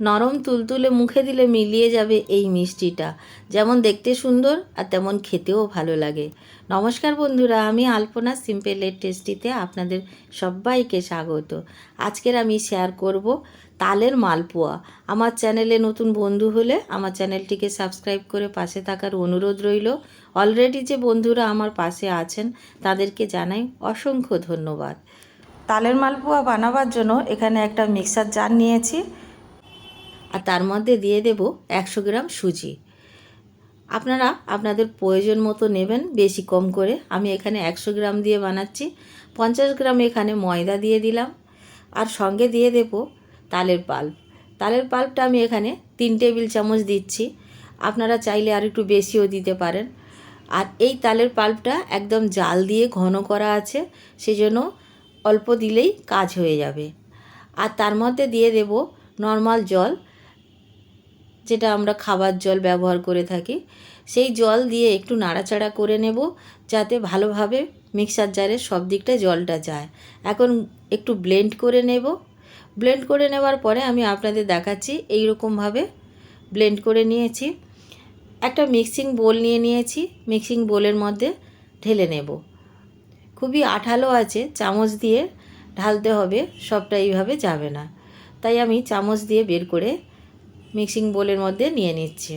নরম তুলতুলে মুখে দিলে মিলিয়ে যাবে এই মিষ্টিটা। যেমন দেখতে সুন্দর আর তেমন খেতেও ভালো লাগে। নমস্কার বন্ধুরা, আমি আলপনা সিম্পল এর টেস্টিতে আপনাদের সবাইকে স্বাগত। আজকের আমি শেয়ার করব তালের মালপোয়া। আমার চ্যানেলে নতুন বন্ধু হলে আমার চ্যানেলটিকে সাবস্ক্রাইব করে পাশে থাকার অনুরোধ রইল। অলরেডি যে বন্ধুরা আমার পাশে আছেন, তাদেরকে জানাই অসংখ্য ধন্যবাদ। তালের মালপোয়া বানাবার জন্য এখানে একটা মিক্সার জার নিয়েছি। আর তার মধ্যে দিয়ে দেব একশো গ্রাম সুজি। আপনারা আপনাদের প্রয়োজন মতো নেবেন, বেশি কম করে। আমি এখানে একশো গ্রাম দিয়ে বানাচ্ছি। পঞ্চাশ গ্রাম এখানে ময়দা দিয়ে দিলাম। আর সঙ্গে দিয়ে দেব তালের পাল্প। তালের পাল্পটা আমি এখানে তিন টেবিল চামচ দিচ্ছি। আপনারা চাইলে আর একটু বেশিও দিতে পারেন। আর এই তালের পাল্পটা একদম জাল দিয়ে ঘন করা আছে, সেজন্য অল্প দিলেই কাজ হয়ে যাবে। আর তার মধ্যে দিয়ে দেব নর্মাল জল। যেটা আমরা খাবার জল ব্যবহার করে থাকি, সেই জল দিয়ে একটু নাড়াচাড়া করে নেব যাতে ভালোভাবে মিক্সার জারের সব দিকটা জলটা যায়। এখন একটু ব্লেন্ড করে নেব। ব্লেন্ড করে নেওয়ার পরে আমি আপনাদের দেখাচ্ছি এই রকমভাবে ব্লেন্ড করে নিয়েছি। একটা মিক্সিং বোল নিয়ে নিয়েছি। মিক্সিং বোলের মধ্যে ঢেলে নেব। খুবই আঠালো আছে, চামচ দিয়ে ঢালতে হবে, সবটা এইভাবে যাবে না। তাই আমি চামচ দিয়ে বের করে মিক্সিং বোলের মধ্যে নিয়ে নিচ্ছে।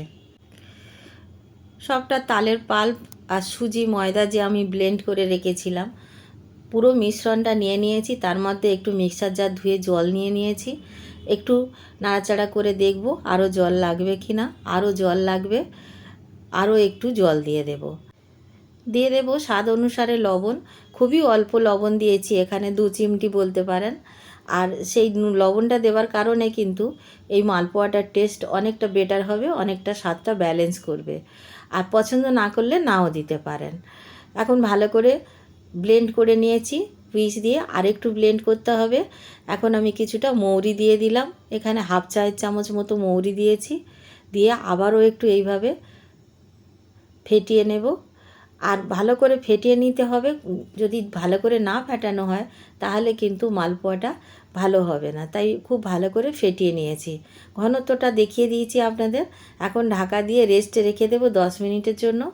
সবটা তালের পাল্প আর সুজি ময়দা যে আমি ব্লেন্ড করে রেখেছিলাম, পুরো মিশ্রণটা নিয়ে নিয়েছি, তার মধ্যে একটু মিক্সার জার ধুয়ে জল নিয়ে নিয়েছি। একটু নাড়াচাড়া করে দেখব আরও জল লাগবে কি না আরও জল লাগবে আরও একটু জল দিয়ে দেব। দিয়ে দেব স্বাদ অনুসারে লবণ, খুবই অল্প লবণ দিয়েছি, এখানে দু চিমটি বলতে পারেন। আর সেই লবণটা দেওয়ার কারণে কিন্তু এই মালপোয়াটার টেস্ট অনেকটা বেটার হবে, অনেকটা স্বাদটা ব্যালেন্স করবে। আর পছন্দ না করলে নাও দিতে পারেন। এখন ভালো করে ব্লেন্ড করে নিয়েছি পিস দিয়ে আরেকটু ব্লেন্ড করতে হবে। এখন আমি কিছুটা মৌরি দিয়ে দিলাম। এখানে হাফ চায়ের চামচ মতো মৌরি দিয়েছি। দিয়ে আবারও একটু এইভাবে ফেটিয়ে নেব। আর ভালো করে ফেটিয়ে নিতে হবে। যদি ভালো করে না ফাটানো হয়, তাহলে কিন্তু মালপোয়াটা ভালো হবে না। তাই খুব ভালো করে ফেটিয়ে নিয়েছি। ঘনত্বটা দেখিয়ে দিয়েছি আপনাদের। এখন ঢাকা দিয়ে রেস্টে রেখে দেবো দশ মিনিটের জন্য।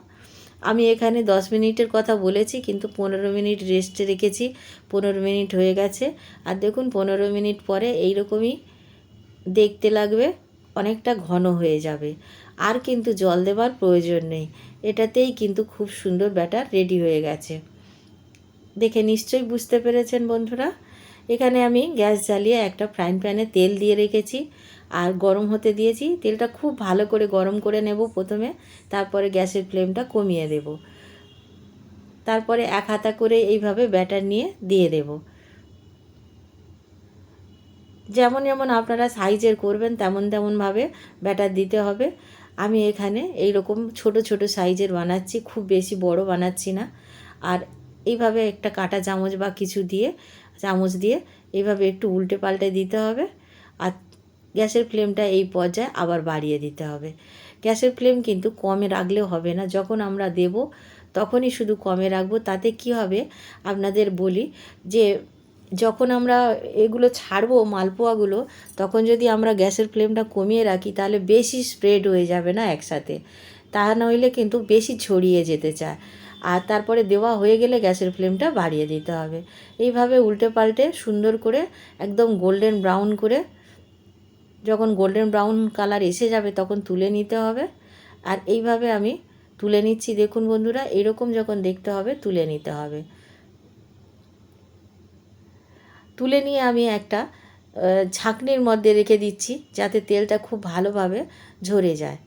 আমি এখানে দশ মিনিটের কথা বলেছি, কিন্তু পনেরো মিনিট রেস্টে রেখেছি। পনেরো মিনিট হয়ে গেছে। আর দেখুন, পনেরো মিনিট পরে এই রকমই দেখতে লাগবে, অনেকটা ঘন হয়ে যাবে। আর কিন্তু জল দেবার প্রয়োজন নেই। এটাতেই কিন্তু খুব সুন্দর ব্যাটার রেডি হয়ে গেছে। দেখে নিশ্চয়ই বুঝতে পেরেছেন বন্ধুরা। এখানে আমি গ্যাস জ্বালিয়ে একটা ফ্রাইং প্যানে তেল দিয়ে রেখেছি আর গরম হতে দিয়েছি। তেলটা খুব ভালো করে গরম করে নেব প্রথমে, তারপরে গ্যাসের ফ্লেমটা কমিয়ে দেব। তারপরে এক হাতা করে এইভাবে ব্যাটার নিয়ে দিয়ে দেব। যেমন যেমন আপনারা সাইজের করবেন, তেমন তেমনভাবে ব্যাটার দিতে হবে। আমি এখানে এই রকম ছোট ছোট সাইজের বানাচ্ছি, খুব বেশি বড় বানাচ্ছি না। আর এইভাবে একটা কাটা চামচ বা কিছু দিয়ে, চামচ দিয়ে এইভাবে একটু উল্টে পাল্টে দিতে হবে। আর গ্যাসের ফ্লেমটা এই পর্যায়ে আবার বাড়িয়ে দিতে হবে। গ্যাসের ফ্লেম কিন্তু কমে রাখলেও হবে না। যখন আমরা দেব, তখনই শুধু কমে রাখব। তাতে কি হবে? আপনাদের বলি যে যখন আমরা এগুলো ছাড়বো, মালপোয়াগুলো, তখন যদি আমরা গ্যাসের ফ্লেমটা কমিয়ে রাখি, তাহলে বেশি স্প্রেড হয়ে যাবে না একসাথে। তা নইলে কিন্তু বেশি ছড়িয়ে যেতে চায়। আর তারপরে দেওয়া হয়ে গেলে গ্যাসের ফ্লেমটা বাড়িয়ে দিতে হবে। এইভাবে উল্টে পাল্টে সুন্দর করে একদম গোল্ডেন ব্রাউন করে, যখন গোল্ডেন ব্রাউন কালার এসে যাবে, তখন তুলে নিতে হবে। আর এইভাবে আমি তুলে নিচ্ছি। দেখুন বন্ধুরা, এরকম যখন দেখতে হবে, তুলে নিতে হবে। তুলে নিয়ে আমি একটা ঝাঁকনির মধ্যে রেখে দিচ্ছি যাতে তেলটা খুব ভালোভাবে ঝরে যায়।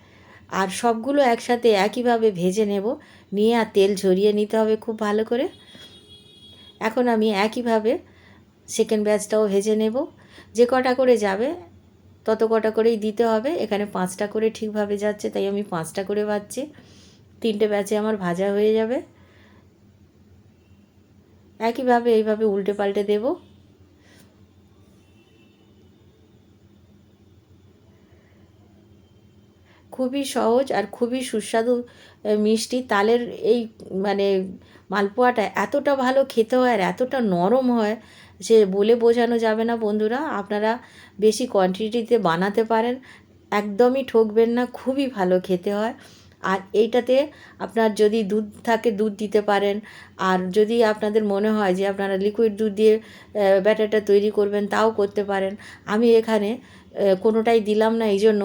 আর সবগুলো একসাথে একইভাবে ভেজে নেব। নিয়ে আর তেল ঝরিয়ে নিতে হবে খুব ভালো করে। এখন আমি একইভাবে সেকেন্ড ব্যাচটাও ভেজে নেব। যে কটা করে যাবে, তত কটা করেই দিতে হবে। এখানে পাঁচটা করে ঠিকভাবে যাচ্ছে, তাই আমি পাঁচটা করে ভাজছি তিনটে ব্যাচে আমার ভাজা হয়ে যাবে। একইভাবে এইভাবে উল্টে পাল্টে দেবো। খুবই সহজ আর খুবই সুস্বাদু মিষ্টি। তালের এই মানে মালপোয়াটা এতটা ভালো খেতে হয় আর এতটা নরম হয় যে বলে বোঝানো যাবে না বন্ধুরা। আপনারা বেশি কোয়ান্টিটিতে বানাতে পারেন, একদমই ঠকবেন না, খুবই ভালো খেতে হয়। আর এইটাতে আপনার যদি দুধ থাকে, দুধ দিতে পারেন। আর যদি আপনাদের মনে হয় যে আপনারা লিকুইড দুধ দিয়ে ব্যাটারটা তৈরি করবেন, তাও করতে পারেন। আমি এখানে কোনোটাই দিলাম না এই জন্য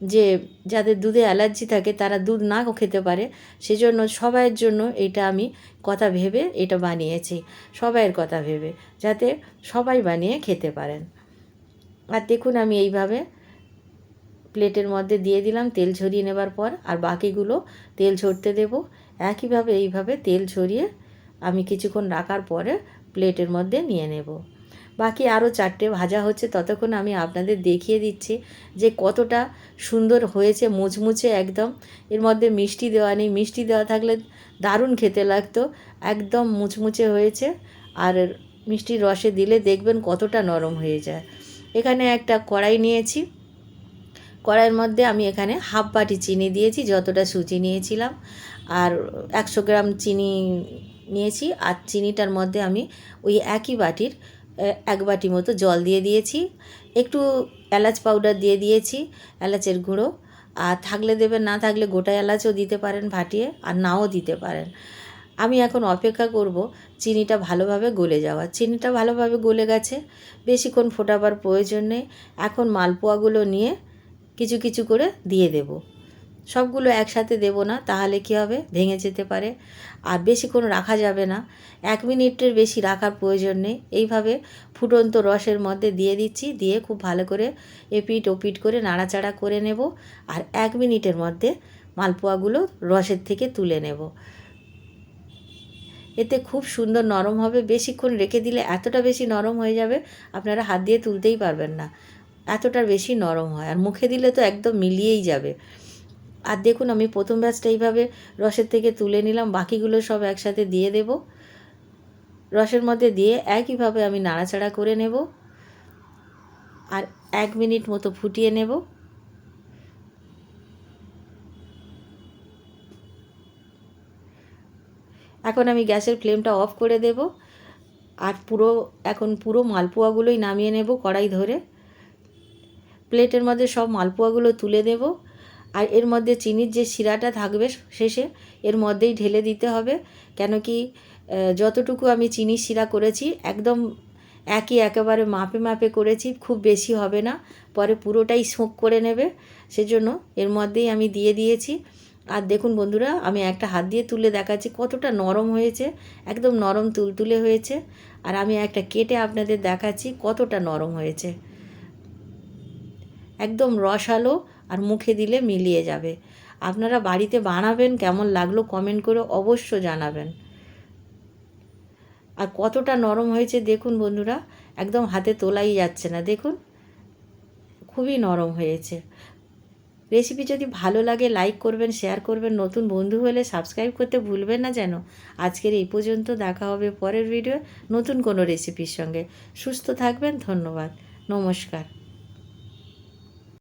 যে যাদের দুধে অ্যালার্জি থাকে তারা দুধ না খেতে পারে, সেজন্য সবাইয়ের জন্য এটা আমি কথা ভেবে এটা বানিয়েছি, সবাইয়ের কথা ভেবে, যাতে সবাই বানিয়ে খেতে পারেন। আর দেখুন আমি এইভাবে প্লেটের মধ্যে দিয়ে দিলাম, তেল ঝরিয়ে নেবার পর আর বাকিগুলো তেল ঝরতে দেব। একইভাবে এইভাবে তেল ঝরিয়ে আমি কিছুক্ষণ রাখার পরে প্লেটের মধ্যে নিয়ে নেব। বাকি আরও চারটে ভাজা হচ্ছে, ততক্ষণ আমি আপনাদের দেখিয়ে দিচ্ছি যে কতটা সুন্দর হয়েছে, মুচমুচে একদম। এর মধ্যে মিষ্টি দেওয়া নেই, মিষ্টি দেওয়া থাকলে দারুণ খেতে লাগতো, একদম মুচমুচে হয়েছে। আর মিষ্টির রসে দিলে দেখবেন কতটা নরম হয়ে যায়। এখানে একটা কড়াই নিয়েছি। কড়াইয়ের মধ্যে আমি এখানে হাফ বাটি চিনি দিয়েছি, যতটা সুজি নিয়েছিলাম। আর একশো গ্রাম চিনি নিয়েছি, আর চিনিটার মধ্যে আমি ওই একই বাটির এক বাটি মতো জল দিয়ে দিয়েছি। একটু এলাচ পাউডার দিয়ে দিয়েছি, এলাচের গুঁড়ো। আর থাকলে দেবেন, না থাকলে গোটা এলাচও দিতে পারেন ভাটিয়ে, আর নাও দিতে পারেন। আমি এখন অপেক্ষা করব চিনিটা ভালোভাবে গলে যাওয়া চিনিটা ভালোভাবে গলে গেছে, বেশিক্ষণ ফোটাবার প্রয়োজন নেই। এখন মালপোয়াগুলো নিয়ে কিছু কিছু করে দিয়ে দেব। সবগুলো একসাথে দেব না, তাহলে কি হবে? ভেঙে যেতে পারে। আর বেশিক্ষণ রাখা যাবে না। এক মিনিটের বেশি রাখার প্রয়োজন নেই। এইভাবে ফুটন্ত রসের মধ্যে দিয়ে দিচ্ছি, দিয়ে খুব ভালো করে এপিট ওপিট করে নাড়াচাড়া করে নেব। আর এক মিনিটের মধ্যে মালপোয়াগুলো রসের থেকে তুলে নেব। এতে খুব সুন্দর নরম হবে। বেশিক্ষণ রেখে দিলে এতটা বেশি নরম হয়ে যাবে, আপনারা হাত দিয়ে তুলতেই পারবেন না। এতটা বেশি নরম হয়। আর মুখে দিলে তো একদম মিলিয়েই যাবে। আর দেখুন, আমি প্রথম ব্যাচটা এইভাবে রসের থেকে তুলে নিলাম, বাকিগুলো সব একসাথে দিয়ে দেব। রসের মধ্যে দিয়ে একইভাবে আমি নাড়াচাড়া করে নেব আর এক মিনিট মতো ফুটিয়ে নেব। এখন আমি গ্যাসের ফ্লেমটা অফ করে দেব আর পুরো, এখন পুরো মালপোয়াগুলোই নামিয়ে নেব কড়াই ধরে। প্লেটের মধ্যে সব মালপোয়াগুলো তুলে দেব। আর এর মধ্যে চিনির যে শিরাটা থাকবে শেষে, এর মধ্যেই ঢেলে দিতে হবে। কেন কি যতটুকু আমি চিনির শিরা করেছি, একদম একই একেবারে মাপে মাপে করেছি, খুব বেশি হবে না। পরে পুরোটাই শোঁক করে নেবে, সেজন্য এর মধ্যেই আমি দিয়ে দিয়েছি। আর দেখুন বন্ধুরা, আমি একটা হাত দিয়ে তুলে দেখাচ্ছি, কতটা নরম হয়েছে, একদম নরম তুলতুলে হয়েছে। আর আমি একটা কেটে আপনাদের দেখাচ্ছি কতটা নরম হয়েছে। একদম রসালো আর মুখে দিলে মিলিয়ে যাবে। আপনারা বাড়িতে বানাবেন, কেমন লাগল কমেন্ট করে অবশ্য জানাবেন। আর কতটা নরম হয়েছে দেখুন বন্ধুরা, একদম হাতে তোলাই যাচ্ছে না। দেখুন, খুবই নরম হয়েছে। রেসিপি যদি ভালো লাগে লাইক করবেন শেয়ার করবেন, নতুন বন্ধু হলে সাবস্ক্রাইব করতে ভুলবেন না যেন। আজকের এই পর্যন্ত, দেখা হবে পরের ভিডিও নতুন কোনো রেসিপির সঙ্গে। সুস্থ থাকবেন, ধন্যবাদ। নমস্কার।